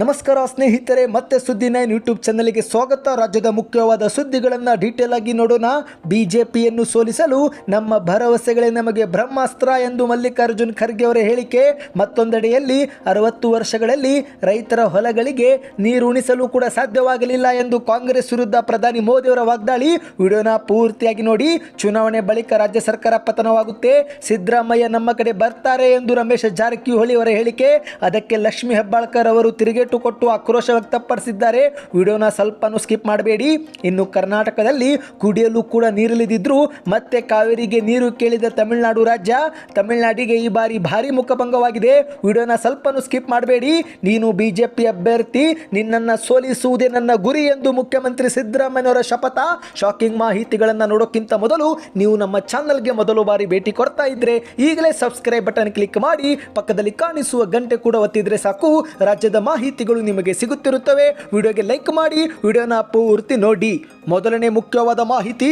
ನಮಸ್ಕಾರ ಸ್ನೇಹಿತರೆ, ಮತ್ತೆ ಸುದ್ದಿ ನೈನ್ ಯೂಟ್ಯೂಬ್ ಚಾನಲ್ಗೆ ಸ್ವಾಗತ. ರಾಜ್ಯದ ಮುಖ್ಯವಾದ ಸುದ್ದಿಗಳನ್ನು ಡೀಟೇಲ್ ಆಗಿ ನೋಡೋಣ. ಬಿಜೆಪಿಯನ್ನು ಸೋಲಿಸಲು ನಮ್ಮ ಭರವಸೆಗಳೇ ನಮಗೆ ಬ್ರಹ್ಮಾಸ್ತ್ರ ಎಂದು ಮಲ್ಲಿಕಾರ್ಜುನ್ ಖರ್ಗೆ ಅವರ ಹೇಳಿಕೆ. ಮತ್ತೊಂದೆಡೆಯಲ್ಲಿ ಅರವತ್ತು ವರ್ಷಗಳಲ್ಲಿ ರೈತರ ಹೊಲಗಳಿಗೆ ನೀರು ಉಣಿಸಲು ಕೂಡ ಸಾಧ್ಯವಾಗಲಿಲ್ಲ ಎಂದು ಕಾಂಗ್ರೆಸ್ ವಿರುದ್ಧ ಪ್ರಧಾನಿ ಮೋದಿ ಅವರ ವಾಗ್ದಾಳಿ. ವಿಡಿಯೋನ ಪೂರ್ತಿಯಾಗಿ ನೋಡಿ. ಚುನಾವಣೆ ಬಳಿಕ ರಾಜ್ಯ ಸರ್ಕಾರ ಪತನವಾಗುತ್ತೆ. ಸಿದ್ದರಾಮಯ್ಯ ನಮ್ಮ ಕಡೆ ಬರ್ತಾರೆ ಎಂದು ರಮೇಶ್ ಜಾರಕಿಹೊಳಿ ಅವರ ಹೇಳಿಕೆ. ಅದಕ್ಕೆ ಲಕ್ಷ್ಮಿ ಹೆಬ್ಬಾಳ್ಕರ್ ಅವರು ತಿರುಗೇಟು ಕೊಟ್ಟು ಆಕ್ರೋಶ ವ್ಯಕ್ತಪಡಿಸಿದ್ದಾರೆ. ವಿಡಿಯೋನ ಸ್ವಲ್ಪನೂ ಸ್ಕಿಪ್ ಮಾಡಬೇಡಿ. ಇನ್ನು ಕರ್ನಾಟಕದಲ್ಲಿ ಕುಡಿಯಲು ಕೂಡ ನೀರಿಳಿದಿದ್ರು ಮತ್ತೆ ಕಾವೇರಿಗೆ ನೀರು ಕೇಳಿದ ತಮಿಳುನಾಡು ರಾಜ್ಯ, ತಮಿಳುನಾಡಿಗೆ ಈ ಬಾರಿ ಭಾರಿ ಮುಖಭಂಗವಾಗಿದೆ. ವಿಡಿಯೋನ ಸ್ವಲ್ಪನೂ ಸ್ಕಿಪ್ ಮಾಡಬೇಡಿ. ನೀನು ಬಿಜೆಪಿ ಅಭ್ಯರ್ಥಿ, ನಿನ್ನನ್ನು ಸೋಲಿಸುವುದೇ ನನ್ನ ಗುರಿ ಎಂದು ಮುಖ್ಯಮಂತ್ರಿ ಸಿದ್ದರಾಮಯ್ಯವರ ಶಪಥ. ಶಾಕಿಂಗ್ ಮಾಹಿತಿಗಳನ್ನು ನೋಡೋಕ್ಕಿಂತ ಮೊದಲು ನೀವು ನಮ್ಮ ಚಾನಲ್ಗೆ ಮೊದಲು ಬಾರಿ ಭೇಟಿ ಕೊಡ್ತಾ ಇದ್ರೆ ಈಗಲೇ ಸಬ್ಸ್ಕ್ರೈಬ್ ಬಟನ್ ಕ್ಲಿಕ್ ಮಾಡಿ, ಪಕ್ಕದಲ್ಲಿ ಕಾಣಿಸುವ ಗಂಟೆ ಕೂಡ ಒತ್ತಿದ್ರೆ ಸಾಕು. ರಾಜ್ಯದ ಮಾಹಿತಿಗಳು ನಿಮಗೆ ಸಿಗುತ್ತಿರುತ್ತವೆ. ವಿಡಿಯೋಗೆ ಲೈಕ್ ಮಾಡಿ. ವಿಡಿಯೋನ ಪೂರ್ತಿ ನೋಡಿ. ಮೊದಲನೇ ಮುಖ್ಯವಾದ ಮಾಹಿತಿ.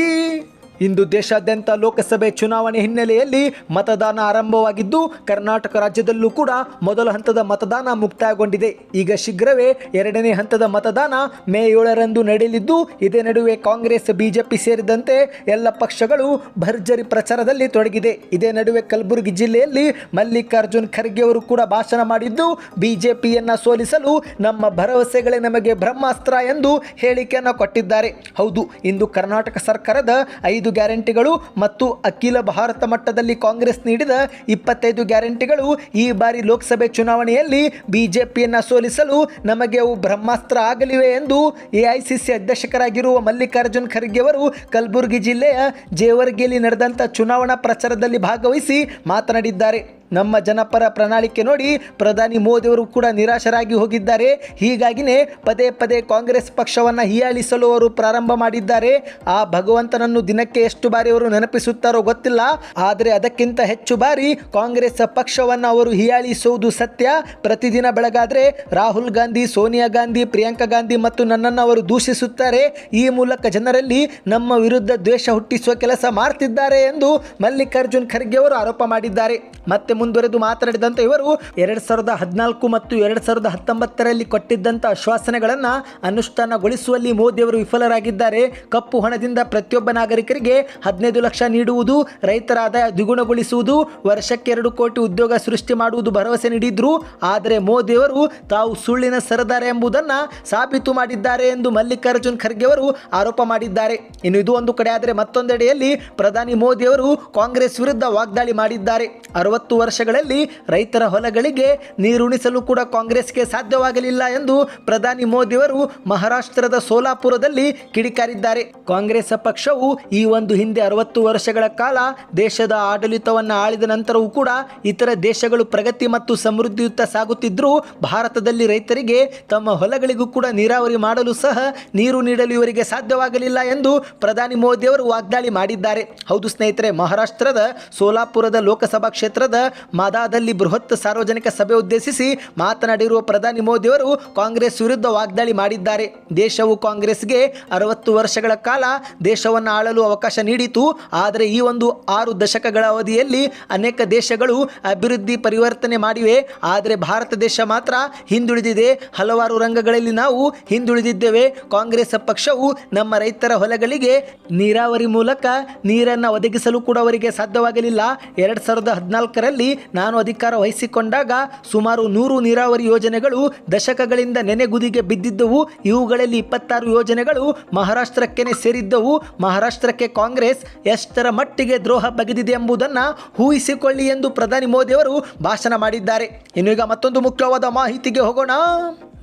ಇಂದು ದೇಶಾದ್ಯಂತ ಲೋಕಸಭೆ ಚುನಾವಣೆ ಹಿನ್ನೆಲೆಯಲ್ಲಿ ಮತದಾನ ಆರಂಭವಾಗಿದ್ದು, ಕರ್ನಾಟಕ ರಾಜ್ಯದಲ್ಲೂ ಕೂಡ ಮೊದಲ ಹಂತದ ಮತದಾನ ಮುಕ್ತಾಯಗೊಂಡಿದೆ. ಈಗ ಶೀಘ್ರವೇ ಎರಡನೇ ಹಂತದ ಮತದಾನ ಮೇ ಏಳರಂದು ನಡೆಯಲಿದ್ದು, ಇದೇ ನಡುವೆ ಕಾಂಗ್ರೆಸ್, ಬಿಜೆಪಿ ಸೇರಿದಂತೆ ಎಲ್ಲ ಪಕ್ಷಗಳು ಭರ್ಜರಿ ಪ್ರಚಾರದಲ್ಲಿ ತೊಡಗಿದೆ. ಇದೇ ನಡುವೆ ಕಲಬುರಗಿ ಜಿಲ್ಲೆಯಲ್ಲಿ ಮಲ್ಲಿಕಾರ್ಜುನ್ ಖರ್ಗೆ ಅವರು ಕೂಡ ಭಾಷಣ ಮಾಡಿದ್ದು, ಬಿಜೆಪಿಯನ್ನ ಸೋಲಿಸಲು ನಮ್ಮ ಭರವಸೆಗಳೇ ನಮಗೆ ಬ್ರಹ್ಮಾಸ್ತ್ರ ಎಂದು ಹೇಳಿಕೆಯನ್ನು ಕೊಟ್ಟಿದ್ದಾರೆ. ಹೌದು, ಇಂದು ಕರ್ನಾಟಕ ಸರ್ಕಾರದ ಐದು ಗ್ಯಾರಂಟಿಗಳು ಮತ್ತು ಅಖಿಲ ಭಾರತ ಮಟ್ಟದಲ್ಲಿ ಕಾಂಗ್ರೆಸ್ ನೀಡಿದ ಇಪ್ಪತ್ತೈದು ಗ್ಯಾರಂಟಿಗಳು ಈ ಬಾರಿ ಲೋಕಸಭೆ ಚುನಾವಣೆಯಲ್ಲಿ ಬಿಜೆಪಿಯನ್ನು ಸೋಲಿಸಲು ನಮಗೆ ಅವು ಬ್ರಹ್ಮಾಸ್ತ್ರ ಆಗಲಿವೆ ಎಂದು ಎಐಸಿಸಿ ಅಧ್ಯಕ್ಷರಾಗಿರುವ ಮಲ್ಲಿಕಾರ್ಜುನ್ ಖರ್ಗೆ ಅವರು ಕಲಬುರಗಿ ಜಿಲ್ಲೆಯ ಜೇವರ್ಗಿಯಲ್ಲಿ ನಡೆದಂಥ ಚುನಾವಣಾ ಪ್ರಚಾರದಲ್ಲಿ ಭಾಗವಹಿಸಿ ಮಾತನಾಡಿದ್ದಾರೆ. ನಮ್ಮ ಜನಪರ ಪ್ರಣಾಳಿಕೆ ನೋಡಿ ಪ್ರಧಾನಿ ಮೋದಿಯವರು ಕೂಡ ನಿರಾಶರಾಗಿ ಹೋಗಿದ್ದಾರೆ. ಹೀಗಾಗಿನೇ ಪದೇ ಪದೇ ಕಾಂಗ್ರೆಸ್ ಪಕ್ಷವನ್ನು ಹೀಯಾಳಿಸಲು ಅವರು ಪ್ರಾರಂಭ ಮಾಡಿದ್ದಾರೆ. ಆ ಭಗವಂತನನ್ನು ದಿನಕ್ಕೆ ಎಷ್ಟು ಬಾರಿ ಅವರು ನೆನಪಿಸುತ್ತಾರೋ ಗೊತ್ತಿಲ್ಲ. ಆದರೆ ಅದಕ್ಕಿಂತ ಹೆಚ್ಚು ಬಾರಿ ಕಾಂಗ್ರೆಸ್ ಪಕ್ಷವನ್ನು ಅವರು ಹೀಯಾಳಿಸುವುದು ಸತ್ಯ. ಪ್ರತಿದಿನ ಬೆಳಗಾದರೆ ರಾಹುಲ್ ಗಾಂಧಿ, ಸೋನಿಯಾ ಗಾಂಧಿ, ಪ್ರಿಯಾಂಕಾ ಗಾಂಧಿ ಮತ್ತು ನನ್ನನ್ನು ಅವರು ದೂಷಿಸುತ್ತಾರೆ. ಈ ಮೂಲಕ ಜನರಲ್ಲಿ ನಮ್ಮ ವಿರುದ್ಧ ದ್ವೇಷ ಹುಟ್ಟಿಸುವ ಕೆಲಸ ಮಾಡ್ತಿದ್ದಾರೆ ಎಂದು ಮಲ್ಲಿಕಾರ್ಜುನ್ ಖರ್ಗೆ ಅವರು ಆರೋಪ ಮಾಡಿದ್ದಾರೆ. ಮತ್ತೆ ಮುಂದುವರೆದು ಮಾತನಾಡಿದಂತ ಇವರು ಎರಡ್ ಸಾವಿರದ ಹದಿನಾಲ್ಕು ಮತ್ತು ಎರಡ್ ಸಾವಿರದ ಹತ್ತೊಂಬತ್ತರಲ್ಲಿ ಕೊಟ್ಟಿದ್ದಂಥ ಆಶ್ವಾಸನೆಗಳನ್ನು ಅನುಷ್ಠಾನಗೊಳಿಸುವಲ್ಲಿ ಮೋದಿಯವರು ವಿಫಲರಾಗಿದ್ದಾರೆ. ಕಪ್ಪು ಹಣದಿಂದ ಪ್ರತಿಯೊಬ್ಬ ನಾಗರಿಕರಿಗೆ ಹದಿನೈದು ಲಕ್ಷ ನೀಡುವುದು, ರೈತರ ಆದಾಯ ದ್ವಿಗುಣಗೊಳಿಸುವುದು, ವರ್ಷಕ್ಕೆ ಎರಡು ಕೋಟಿ ಉದ್ಯೋಗ ಸೃಷ್ಟಿ ಮಾಡುವುದು ಭರವಸೆ ನೀಡಿದ್ರು. ಆದರೆ ಮೋದಿಯವರು ತಾವು ಸುಳ್ಳಿನ ಸರದಾರ ಎಂಬುದನ್ನು ಸಾಬೀತು ಮಾಡಿದ್ದಾರೆ ಎಂದು ಮಲ್ಲಿಕಾರ್ಜುನ್ ಖರ್ಗೆ ಅವರು ಆರೋಪ ಮಾಡಿದ್ದಾರೆ. ಇನ್ನು ಇದು ಒಂದು ಕಡೆ ಆದರೆ ಮತ್ತೊಂದೆಡೆಯಲ್ಲಿ ಪ್ರಧಾನಿ ಮೋದಿಯವರು ಕಾಂಗ್ರೆಸ್ ವಿರುದ್ಧ ವಾಗ್ದಾಳಿ ಮಾಡಿದ್ದಾರೆ. ಅರವತ್ತು ವರ್ಷಗಳಲ್ಲಿ ರೈತರ ಹೊಲಗಳಿಗೆ ನೀರುಣಿಸಲು ಕೂಡ ಕಾಂಗ್ರೆಸ್ಗೆ ಸಾಧ್ಯವಾಗಲಿಲ್ಲ ಎಂದು ಪ್ರಧಾನಿ ಮೋದಿಯವರು ಮಹಾರಾಷ್ಟ್ರದ ಸೋಲಾಪುರದಲ್ಲಿ ಕಿಡಿಕಾರಿದ್ದಾರೆ. ಕಾಂಗ್ರೆಸ್ ಪಕ್ಷವು ಈ ಒಂದು ಹಿಂದೆ ಅರವತ್ತು ವರ್ಷಗಳ ಕಾಲ ದೇಶದ ಆಡಳಿತವನ್ನು ಆಳಿದ ನಂತರವೂ ಕೂಡ ಇತರ ದೇಶಗಳು ಪ್ರಗತಿ ಮತ್ತು ಸಮೃದ್ಧಿಯುತ್ತ ಸಾಗುತ್ತಿದ್ದರೂ ಭಾರತದಲ್ಲಿ ರೈತರಿಗೆ ತಮ್ಮ ಹೊಲಗಳಿಗೂ ಕೂಡ ನೀರಾವರಿ ಮಾಡಲು ಸಹ ನೀರು ನೀಡಲು ಇವರಿಗೆ ಸಾಧ್ಯವಾಗಲಿಲ್ಲ ಎಂದು ಪ್ರಧಾನಿ ಮೋದಿಯವರು ವಾಗ್ದಾಳಿ ಮಾಡಿದ್ದಾರೆ. ಹೌದು ಸ್ನೇಹಿತರೆ, ಮಹಾರಾಷ್ಟ್ರದ ಸೋಲಾಪುರದ ಲೋಕಸಭಾ ಕ್ಷೇತ್ರದ ಮಾದಾದಲ್ಲಿ ಬೃಹತ್ ಸಾರ್ವಜನಿಕ ಸಭೆ ಉದ್ದೇಶಿಸಿ ಮಾತನಾಡಿರುವ ಪ್ರಧಾನಿ ಮೋದಿಯವರು ಕಾಂಗ್ರೆಸ್ ವಿರುದ್ಧ ವಾಗ್ದಾಳಿ ಮಾಡಿದ್ದಾರೆ. ದೇಶವು ಕಾಂಗ್ರೆಸ್ಗೆ ಅರವತ್ತು ವರ್ಷಗಳ ಕಾಲ ದೇಶವನ್ನು ಆಳಲು ಅವಕಾಶ ನೀಡಿತು. ಆದರೆ ಈ ಒಂದು ಆರು ದಶಕಗಳ ಅವಧಿಯಲ್ಲಿ ಅನೇಕ ದೇಶಗಳು ಅಭಿವೃದ್ಧಿ ಪರಿವರ್ತನೆ ಮಾಡಿವೆ. ಆದರೆ ಭಾರತ ದೇಶ ಮಾತ್ರ ಹಿಂದುಳಿದಿದೆ. ಹಲವಾರು ರಂಗಗಳಲ್ಲಿ ನಾವು ಹಿಂದುಳಿದಿದ್ದೇವೆ. ಕಾಂಗ್ರೆಸ್ ಪಕ್ಷವು ನಮ್ಮ ರೈತರ ಹೊಲಗಳಿಗೆ ನೀರಾವರಿ ಮೂಲಕ ನೀರನ್ನು ಒದಗಿಸಲು ಕೂಡ ಅವರಿಗೆ ಸಾಧ್ಯವಾಗಲಿಲ್ಲ. ಎರಡು ಸಾವಿರದ ಹದಿನಾಲ್ಕರಲ್ಲಿ ನಾನು ಅಧಿಕಾರ ವಹಿಸಿಕೊಂಡಾಗ ಸುಮಾರು ನೂರು ನೀರಾವರಿ ಯೋಜನೆಗಳು ದಶಕಗಳಿಂದ ನೆನೆಗುದಿಗೆ ಬಿದ್ದಿದ್ದವು. ಇವುಗಳಲ್ಲಿ ಇಪ್ಪತ್ತಾರು ಯೋಜನೆಗಳು ಮಹಾರಾಷ್ಟ್ರಕ್ಕೇನೆ ಸೇರಿದ್ದವು. ಮಹಾರಾಷ್ಟ್ರಕ್ಕೆ ಕಾಂಗ್ರೆಸ್ ಎಷ್ಟರ ಮಟ್ಟಿಗೆ ದ್ರೋಹ ಬಗೆದಿದೆ ಎಂಬುದನ್ನು ಊಹಿಸಿಕೊಳ್ಳಿ ಎಂದು ಪ್ರಧಾನಿ ಮೋದಿಯವರು ಭಾಷಣ ಮಾಡಿದ್ದಾರೆ. ಇನ್ನು ಈಗ ಮತ್ತೊಂದು ಮುಖ್ಯವಾದ ಮಾಹಿತಿಗೆ ಹೋಗೋಣ.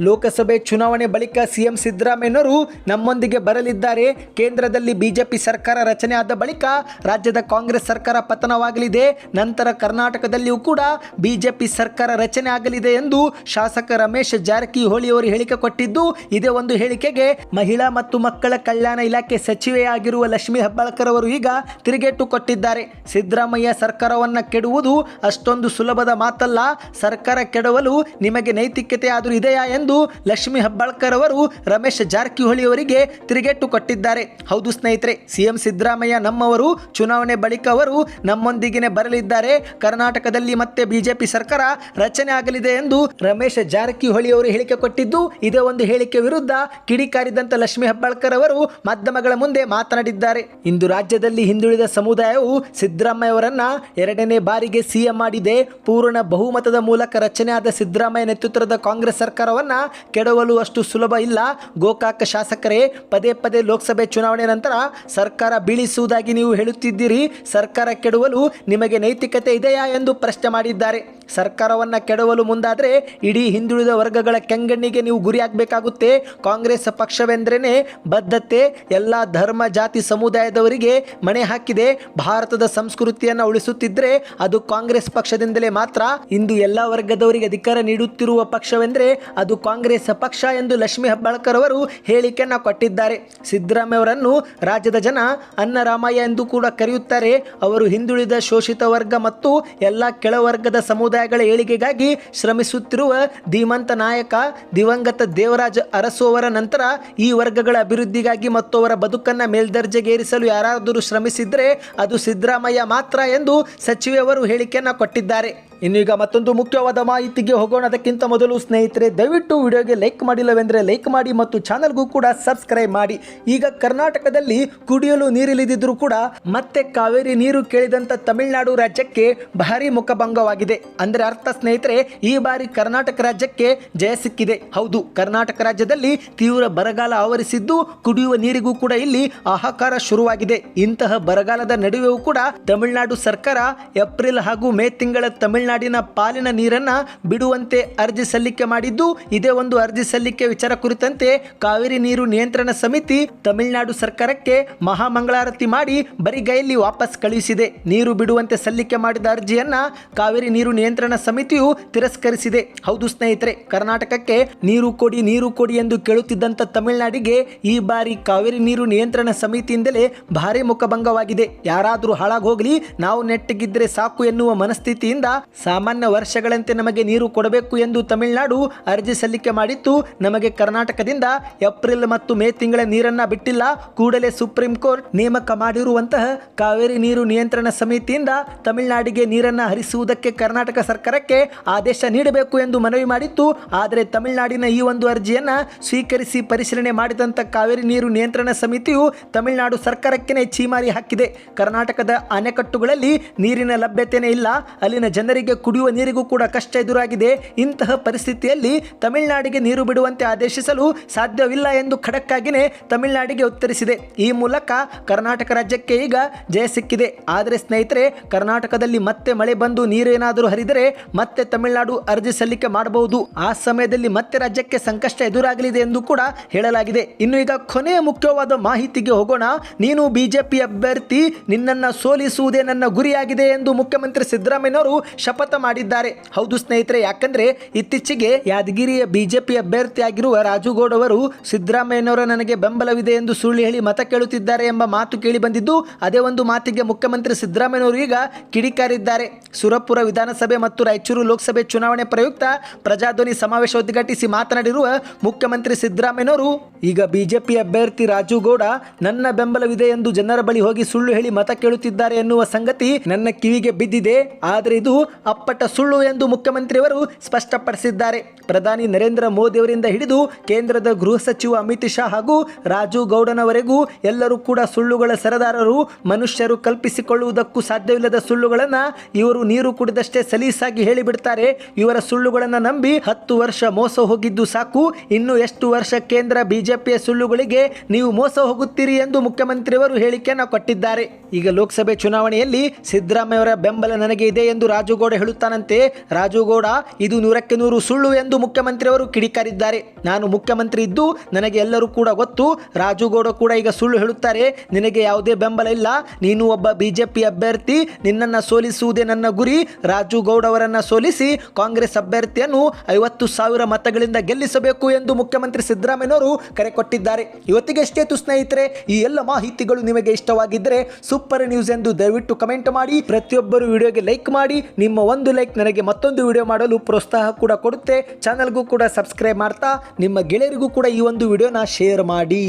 ಲೋಕಸಭೆ ಚುನಾವಣೆ ಬಳಿಕ ಸಿಎಂ ಸಿದ್ದರಾಮಯ್ಯನವರು ನಮ್ಮೊಂದಿಗೆ ಬರಲಿದ್ದಾರೆ. ಕೇಂದ್ರದಲ್ಲಿ ಬಿಜೆಪಿ ಸರ್ಕಾರ ರಚನೆ ಆದ ಬಳಿಕ ರಾಜ್ಯದ ಕಾಂಗ್ರೆಸ್ ಸರ್ಕಾರ ಪತನವಾಗಲಿದೆ. ನಂತರ ಕರ್ನಾಟಕದಲ್ಲಿಯೂ ಕೂಡ ಬಿಜೆಪಿ ಸರ್ಕಾರ ರಚನೆ ಆಗಲಿದೆ ಎಂದು ಶಾಸಕ ರಮೇಶ್ ಜಾರಕಿಹೊಳಿ ಅವರು ಹೇಳಿಕೆ ಕೊಟ್ಟಿದ್ದು, ಇದೇ ಒಂದು ಹೇಳಿಕೆಗೆ ಮಹಿಳಾ ಮತ್ತು ಮಕ್ಕಳ ಕಲ್ಯಾಣ ಇಲಾಖೆ ಸಚಿವೆಯಾಗಿರುವ ಲಕ್ಷ್ಮಿ ಹೆಬ್ಬಾಳ್ಕರ್ ಅವರು ಈಗ ತಿರುಗೇಟು ಕೊಟ್ಟಿದ್ದಾರೆ. ಸಿದ್ದರಾಮಯ್ಯ ಸರ್ಕಾರವನ್ನು ಕೆಡುವುದು ಅಷ್ಟೊಂದು ಸುಲಭದ ಮಾತಲ್ಲ. ಸರ್ಕಾರ ಕೆಡವಲು ನಿಮಗೆ ನೈತಿಕತೆ ಆದರೂ ಇದೆಯಾ ಎಂದು ಎಂದು ಲಕ್ಷ್ಮಿ ಹೆಬ್ಬಾಳ್ಕರ್ ಅವರು ರಮೇಶ್ ಜಾರಕಿಹೊಳಿ ಅವರಿಗೆ ತಿರುಗೇಟು ಕೊಟ್ಟಿದ್ದಾರೆ. ಹೌದು ಸ್ನೇಹಿತರೆ, ಸಿಎಂ ಸಿದ್ದರಾಮಯ್ಯ ನಮ್ಮವರು, ಚುನಾವಣೆ ಬಳಿಕ ಅವರು ನಮ್ಮೊಂದಿಗೆ ಬರಲಿದ್ದಾರೆ. ಕರ್ನಾಟಕದಲ್ಲಿ ಮತ್ತೆ ಬಿಜೆಪಿ ಸರ್ಕಾರ ರಚನೆ ಆಗಲಿದೆ ಎಂದು ರಮೇಶ್ ಜಾರಕಿಹೊಳಿ ಅವರು ಹೇಳಿಕೆ ಕೊಟ್ಟಿದ್ದು, ಇದೇ ಒಂದು ಹೇಳಿಕೆ ವಿರುದ್ಧ ಕಿಡಿಕಾರಿದಂತ ಲಕ್ಷ್ಮಿ ಹೆಬ್ಬಾಳ್ಕರ್ ಅವರು ಮಾಧ್ಯಮಗಳ ಮುಂದೆ ಮಾತನಾಡಿದ್ದಾರೆ. ಇಂದು ರಾಜ್ಯದಲ್ಲಿ ಹಿಂದುಳಿದ ಸಮುದಾಯವು ಸಿದ್ದರಾಮಯ್ಯ ಅವರನ್ನ ಎರಡನೇ ಬಾರಿಗೆ ಸಿಎಂ ಮಾಡಿದೆ. ಪೂರ್ಣ ಬಹುಮತದ ಮೂಲಕ ರಚನೆಯಾದ ಸಿದ್ದರಾಮಯ್ಯ ನೇತೃತ್ವದ ಕಾಂಗ್ರೆಸ್ ಸರ್ಕಾರವನ್ನ ಕೆಡವಲು ಅಷ್ಟು ಸುಲಭ ಇಲ್ಲ. ಗೋಕಾಕ ಶಾಸಕರೇ, ಪದೇ ಪದೇ ಲೋಕಸಭೆ ಚುನಾವಣೆ ನಂತರ ಸರ್ಕಾರ ಬೀಳಿಸುವುದಾಗಿ ನೀವು ಹೇಳುತ್ತಿದ್ದೀರಿ. ಸರ್ಕಾರ ಕೆಡವಲು ನಿಮಗೆ ನೈತಿಕತೆ ಇದೆಯಾ ಎಂದು ಪ್ರಶ್ನೆ ಮಾಡಿದ್ದಾರೆ. ಸರ್ಕಾರವನ್ನ ಕೆಡವಲು ಮುಂದಾದರೆ ಇಡೀ ಹಿಂದುಳಿದ ವರ್ಗಗಳ ಕೆಂಗಣ್ಣಿಗೆ ನೀವು ಗುರಿಯಾಗಬೇಕಾಗುತ್ತೆ ಕಾಂಗ್ರೆಸ್ ಪಕ್ಷವೆಂದ್ರೇ ಬದ್ಧತೆ, ಎಲ್ಲ ಧರ್ಮ, ಜಾತಿ, ಸಮುದಾಯದವರಿಗೆ ಮಣೆ ಹಾಕಿದೆ. ಭಾರತದ ಸಂಸ್ಕೃತಿಯನ್ನು ಉಳಿಸುತ್ತಿದ್ರೆ ಅದು ಕಾಂಗ್ರೆಸ್ ಪಕ್ಷದಿಂದಲೇ ಮಾತ್ರ. ಇಂದು ಎಲ್ಲ ವರ್ಗದವರಿಗೆ ಅಧಿಕಾರ ನೀಡುತ್ತಿರುವ ಪಕ್ಷವೆಂದರೆ ಅದು ಕಾಂಗ್ರೆಸ್ ಪಕ್ಷ ಎಂದು ಲಕ್ಷ್ಮಿ ಹೆಬ್ಬಾಳ್ಕರ್ ಅವರು ಹೇಳಿಕೆಯನ್ನು ಕೊಟ್ಟಿದ್ದಾರೆ. ಸಿದ್ದರಾಮಯ್ಯ ಅವರನ್ನು ರಾಜ್ಯದ ಜನ ಅನ್ನರಾಮಯ್ಯ ಎಂದು ಕೂಡ ಕರೆಯುತ್ತಾರೆ. ಅವರು ಹಿಂದುಳಿದ ಶೋಷಿತ ವರ್ಗ ಮತ್ತು ಎಲ್ಲ ಕೆಳವರ್ಗದ ಸಮುದಾಯಗಳ ಏಳಿಗೆಗಾಗಿ ಶ್ರಮಿಸುತ್ತಿರುವ ಧೀಮಂತ ನಾಯಕ, ದಿವಂಗತ ದೇವರಾಜ್ ಅರಸು ನಂತರ ಈ ವರ್ಗಗಳ ಅಭಿವೃದ್ಧಿಗಾಗಿ ಮತ್ತು ಅವರ ಬದುಕನ್ನು ಮೇಲ್ದರ್ಜೆಗೇರಿಸಲು ಯಾರಾದರೂ ಶ್ರಮಿಸಿದರೆ ಅದು ಸಿದ್ದರಾಮಯ್ಯ ಮಾತ್ರ ಎಂದು ಸಚಿವೆಯವರು ಹೇಳಿಕೆಯನ್ನು ಕೊಟ್ಟಿದ್ದಾರೆ. ಇನ್ನು ಮತ್ತೊಂದು ಮುಖ್ಯವಾದ ಮಾಹಿತಿಗೆ ಹೋಗೋಣ. ಅದಕ್ಕಿಂತ ಮೊದಲು ಸ್ನೇಹಿತರೆ, ದಯವಿಟ್ಟು ವಿಡಿಯೋಗೆ ಲೈಕ್ ಮಾಡಿಲ್ಲವೆಂದರೆ ಲೈಕ್ ಮಾಡಿ ಮತ್ತು ಚಾನಲ್ಗೂ ಕೂಡ ಸಬ್ಸ್ಕ್ರೈಬ್ ಮಾಡಿ. ಈಗ ಕರ್ನಾಟಕದಲ್ಲಿ ಕುಡಿಯಲು ನೀರಿಲ್ಲದಿದ್ರು ಕೂಡ ಮತ್ತೆ ಕಾವೇರಿ ನೀರು ಕೇಳಿದಂತ ತಮಿಳುನಾಡು ರಾಜ್ಯಕ್ಕೆ ಭಾರಿ ಮುಖಭಂಗವಾಗಿದೆ. ಅಂದ್ರೆ ಅರ್ಥ ಸ್ನೇಹಿತರೆ, ಈ ಬಾರಿ ಕರ್ನಾಟಕ ರಾಜ್ಯಕ್ಕೆ ಜಯ ಸಿಕ್ಕಿದೆ. ಹೌದು, ಕರ್ನಾಟಕ ರಾಜ್ಯದಲ್ಲಿ ತೀವ್ರ ಬರಗಾಲ ಆವರಿಸಿದ್ದು ಕುಡಿಯುವ ನೀರಿಗೂ ಕೂಡ ಇಲ್ಲಿ ಹಾಹಾಕಾರ ಶುರುವಾಗಿದೆ. ಇಂತಹ ಬರಗಾಲದ ನಡುವೆಯೂ ಕೂಡ ತಮಿಳುನಾಡು ಸರ್ಕಾರ ಏಪ್ರಿಲ್ ಹಾಗೂ ಮೇ ತಿಂಗಳ ತಮಿಳುನಾಡಿನ ಪಾಲಿನ ನೀರನ್ನ ಬಿಡುವಂತೆ ಅರ್ಜಿ ಸಲ್ಲಿಕೆ ಮಾಡಿದ್ದು, ಇದೇ ಒಂದು ಅರ್ಜಿ ಸಲ್ಲಿಕೆ ವಿಚಾರ ಕುರಿತಂತೆ ಕಾವೇರಿ ನೀರು ನಿಯಂತ್ರಣ ಸಮಿತಿ ತಮಿಳುನಾಡು ಸರ್ಕಾರಕ್ಕೆ ಮಹಾಮಂಗಳಾರತಿ ಮಾಡಿ ಬರಿಗೈಯಲ್ಲಿ ವಾಪಸ್ ಕಳುಹಿಸಿದೆ. ನೀರು ಬಿಡುವಂತೆ ಸಲ್ಲಿಕೆ ಮಾಡಿದ ಅರ್ಜಿಯನ್ನ ಕಾವೇರಿ ನೀರು ನಿಯಂತ್ರಣ ಸಮಿತಿಯು ತಿರಸ್ಕರಿಸಿದೆ. ಹೌದು ಸ್ನೇಹಿತರೆ, ಕರ್ನಾಟಕಕ್ಕೆ ನೀರು ಕೊಡಿ ನೀರು ಕೊಡಿ ಎಂದು ಕೇಳುತ್ತಿದ್ದಂತ ತಮಿಳುನಾಡಿಗೆ ಈ ಬಾರಿ ಕಾವೇರಿ ನೀರು ನಿಯಂತ್ರಣ ಸಮಿತಿಯಿಂದಲೇ ಭಾರಿ ಮುಖಭಂಗವಾಗಿದೆ. ಯಾರಾದರೂ ಹಾಳಾಗೋಗ್ಲಿ ನಾವು ನೆಟ್ಟಗಿದ್ರೆ ಸಾಕು ಎನ್ನುವ ಮನಸ್ಥಿತಿಯಿಂದ ಸಾಮಾನ್ಯ ವರ್ಷಗಳಂತೆ ನಮಗೆ ನೀರು ಕೊಡಬೇಕು ಎಂದು ತಮಿಳುನಾಡು ಅರ್ಜಿ ಸಲ್ಲಿಕೆ ಮಾಡಿತ್ತು. ನಮಗೆ ಕರ್ನಾಟಕದಿಂದ ಏಪ್ರಿಲ್ ಮತ್ತು ಮೇ ತಿಂಗಳ ನೀರನ್ನ ಬಿಟ್ಟಿಲ್ಲ. ಕೂಡಲೇ ಸುಪ್ರೀಂ ಕೋರ್ಟ್ ನೇಮಕ ಮಾಡಿರುವಂತಹ ಕಾವೇರಿ ನೀರು ನಿಯಂತ್ರಣ ಸಮಿತಿಯಿಂದ ತಮಿಳುನಾಡಿಗೆ ನೀರನ್ನ ಹರಿಸುವುದಕ್ಕೆ ಕರ್ನಾಟಕ ಸರ್ಕಾರಕ್ಕೆ ಆದೇಶ ನೀಡಬೇಕು ಎಂದು ಮನವಿ ಮಾಡಿತ್ತು. ಆದರೆ ತಮಿಳುನಾಡಿನ ಈ ಒಂದು ಅರ್ಜಿಯನ್ನ ಸ್ವೀಕರಿಸಿ ಪರಿಶೀಲನೆ ಮಾಡಿದಂತ ಕಾವೇರಿ ನೀರು ನಿಯಂತ್ರಣ ಸಮಿತಿಯು ತಮಿಳುನಾಡು ಸರ್ಕಾರಕ್ಕೆ ಚೀಮಾರಿ ಹಾಕಿದೆ. ಕರ್ನಾಟಕದ ಅಣೆಕಟ್ಟುಗಳಲ್ಲಿ ನೀರಿನ ಲಭ್ಯತೆಯೇ ಇಲ್ಲ. ಅಲ್ಲಿನ ಜನರಿಗೆ ಕುಡಿಯುವ ನೀರಿಗೂ ಕೂಡ ಕಷ್ಟ ಎದುರಾಗಿದೆ. ಇಂತಹ ಪರಿಸ್ಥಿತಿಯಲ್ಲಿ ತಮಿಳುನಾಡಿಗೆ ನೀರು ಬಿಡುವಂತೆ ಆದೇಶಿಸಲು ಸಾಧ್ಯವಿಲ್ಲ ಎಂದು ಖಡಕ್ಕಾಗಿಯೇ ತಮಿಳುನಾಡಿಗೆ ಉತ್ತರಿಸಿದೆ. ಈ ಮೂಲಕ ಕರ್ನಾಟಕ ರಾಜ್ಯಕ್ಕೆ ಈಗ ಜಯ ಸಿಕ್ಕಿದೆ. ಆದರೆ ಸ್ನೇಹಿತರೆ, ಕರ್ನಾಟಕದಲ್ಲಿ ಮತ್ತೆ ಮಳೆ ಬಂದು ನೀರೇನಾದರೂ ಹರಿದರೆ ಮತ್ತೆ ತಮಿಳುನಾಡು ಅರ್ಜಿ ಸಲ್ಲಿಕೆ ಮಾಡಬಹುದು. ಆ ಸಮಯದಲ್ಲಿ ಮತ್ತೆ ರಾಜ್ಯಕ್ಕೆ ಸಂಕಷ್ಟ ಎದುರಾಗಲಿದೆ ಎಂದು ಕೂಡ ಹೇಳಲಾಗಿದೆ. ಇನ್ನು ಈಗ ಕೊನೆಯ ಮುಖ್ಯವಾದ ಮಾಹಿತಿಗೆ ಹೋಗೋಣ. ನೀನು ಬಿಜೆಪಿ ಅಭ್ಯರ್ಥಿ, ನಿನ್ನನ್ನು ಸೋಲಿಸುವುದೇ ನನ್ನ ಗುರಿಯಾಗಿದೆ ಎಂದು ಮುಖ್ಯಮಂತ್ರಿ ಸಿದ್ದರಾಮಯ್ಯನವರು ಶಪಥ ಮಾಡಿದ್ದಾರೆ. ಹೌದು ಸ್ನೇಹಿತರೆ, ಯಾಕಂದ್ರೆ ಇತ್ತೀಚೆಗೆ ಯಾದಗಿರಿಯ ಬಿಜೆಪಿ ಅಭ್ಯರ್ಥಿಯಾಗಿರುವ ರಾಜುಗೌಡ ಅವರು ಸಿದ್ದರಾಮಯ್ಯನವರ ನನಗೆ ಬೆಂಬಲವಿದೆ ಎಂದು ಸುಳ್ಳು ಹೇಳಿ ಮತ ಕೇಳುತ್ತಿದ್ದಾರೆ ಎಂಬ ಮಾತು ಕೇಳಿ ಬಂದಿದ್ದು, ಅದೇ ಒಂದು ಮಾತಿಗೆ ಮುಖ್ಯಮಂತ್ರಿ ಸಿದ್ದರಾಮಯ್ಯನವರು ಈಗ ಕಿಡಿಕಾರಿದ್ದಾರೆ. ಸುರಪುರ ವಿಧಾನಸಭೆ ಮತ್ತು ರಾಯಚೂರು ಲೋಕಸಭೆ ಚುನಾವಣೆ ಪ್ರಯುಕ್ತ ಪ್ರಜಾಧ್ವನಿ ಸಮಾವೇಶ ಉದ್ಘಾಟಿಸಿ ಮಾತನಾಡಿರುವ ಮುಖ್ಯಮಂತ್ರಿ ಸಿದ್ದರಾಮಯ್ಯನವರು, ಈಗ ಬಿಜೆಪಿ ಅಭ್ಯರ್ಥಿ ರಾಜುಗೌಡ ನನ್ನ ಬೆಂಬಲವಿದೆ ಎಂದು ಜನರ ಬಳಿ ಹೋಗಿ ಸುಳ್ಳು ಹೇಳಿ ಮತ ಕೇಳುತ್ತಿದ್ದಾರೆ ಎನ್ನುವ ಸಂಗತಿ ನನ್ನ ಕಿವಿಗೆ ಬಿದ್ದಿದೆ. ಆದರೆ ಇದು ಅಪ್ಪಟ ಸುಳ್ಳು ಎಂದು ಮುಖ್ಯಮಂತ್ರಿಯವರು ಸ್ಪಷ್ಟಪಡಿಸಿದ್ದಾರೆ. ಪ್ರಧಾನಿ ನರೇಂದ್ರ ಮೋದಿಯವರಿಂದ ಹಿಡಿದು ಕೇಂದ್ರದ ಗೃಹ ಸಚಿವ ಅಮಿತ್ ಶಾ ಹಾಗೂ ರಾಜು ಗೌಡನವರೆಗೂ ಎಲ್ಲರೂ ಕೂಡ ಸುಳ್ಳುಗಳ ಸರದಾರರು, ಮನುಷ್ಯರು ಕಲ್ಪಿಸಿಕೊಳ್ಳುವುದಕ್ಕೂ ಸಾಧ್ಯವಿಲ್ಲದ ಸುಳ್ಳುಗಳನ್ನು ಇವರು ನೀರು ಕುಡಿದಷ್ಟೇ ಸಲೀಸಾಗಿ ಹೇಳಿಬಿಡ್ತಾರೆ. ಇವರ ಸುಳ್ಳುಗಳನ್ನು ನಂಬಿ ಹತ್ತು ವರ್ಷ ಮೋಸ ಹೋಗಿದ್ದು ಸಾಕು. ಇನ್ನು ಎಷ್ಟು ವರ್ಷ ಕೇಂದ್ರ ಬಿಜೆಪಿಯ ಸುಳ್ಳುಗಳಿಗೆ ನೀವು ಮೋಸ ಹೋಗುತ್ತೀರಿ ಎಂದು ಮುಖ್ಯಮಂತ್ರಿಯವರು ಹೇಳಿಕೆಯನ್ನು ಕೊಟ್ಟಿದ್ದಾರೆ. ಈಗ ಲೋಕಸಭೆ ಚುನಾವಣೆಯಲ್ಲಿ ಸಿದ್ದರಾಮಯ್ಯವರ ಬೆಂಬಲ ನನಗೆ ಇದೆ ಎಂದು ರಾಜುಗೌಡ ಹೇಳುತ್ತಾನಂತೆ ರಾಜುಗೌಡ ಇದು ನೂರಕ್ಕೆ ನೂರು ಸುಳ್ಳು ಎಂದು ಮುಖ್ಯಮಂತ್ರಿಯವರು ಕಿಡಿಕಾರಿದ್ದಾರೆ. ನಾನು ಮುಖ್ಯಮಂತ್ರಿ ಇದ್ದು ನನಗೆ ಎಲ್ಲರೂ ಕೂಡ ಗೊತ್ತು. ರಾಜುಗೌಡ ಕೂಡ ಈಗ ಸುಳ್ಳು ಹೇಳುತ್ತಾರೆ. ನಿನಗೆ ಯಾವುದೇ ಬೆಂಬಲ ಇಲ್ಲ. ನೀನು ಒಬ್ಬ ಬಿಜೆಪಿ ಅಭ್ಯರ್ಥಿ. ನಿನ್ನನ್ನು ಸೋಲಿಸುವುದೇ ನನ್ನ ಗುರಿ. ರಾಜುಗೌಡ ಅವರನ್ನು ಸೋಲಿಸಿ ಕಾಂಗ್ರೆಸ್ ಅಭ್ಯರ್ಥಿಯನ್ನು ಐವತ್ತು ಸಾವಿರ ಮತಗಳಿಂದ ಗೆಲ್ಲಿಸಬೇಕು ಎಂದು ಮುಖ್ಯಮಂತ್ರಿ ಸಿದ್ದರಾಮಯ್ಯನವರು ಕರೆ ಕೊಟ್ಟಿದ್ದಾರೆ. ಇವತ್ತಿಗೆ ಎಷ್ಟೇತು ಸ್ನೇಹಿತರೆ, ಈ ಎಲ್ಲ ಮಾಹಿತಿಗಳು ನಿಮಗೆ ಇಷ್ಟವಾಗಿದ್ದರೆ ಸೂಪರ್ ನ್ಯೂಸ್ ಎಂದು ದಯವಿಟ್ಟು ಕಮೆಂಟ್ ಮಾಡಿ. ಪ್ರತಿಯೊಬ್ಬರು ವಿಡಿಯೋಗೆ ಲೈಕ್ ಮಾಡಿ. ನಿಮ್ಮ ಒಂದು ಲೈಕ್ ನನಗೆ ಮತ್ತೊಂದು ವಿಡಿಯೋ ಮಾಡಲು ಪ್ರೋತ್ಸಾಹ ಕೂಡ ಕೊಡುತ್ತೆ. ಚಾನಲ್ಗೂ ಕೂಡ ಸಬ್ಸ್ಕ್ರೈಬ್ ಮಾಡ್ತಾ, ನಿಮ್ಮ ಗೆಳೆಯರಿಗೂ ಕೂಡ ಈ ಒಂದು ವಿಡಿಯೋನ ಶೇರ್ ಮಾಡಿ.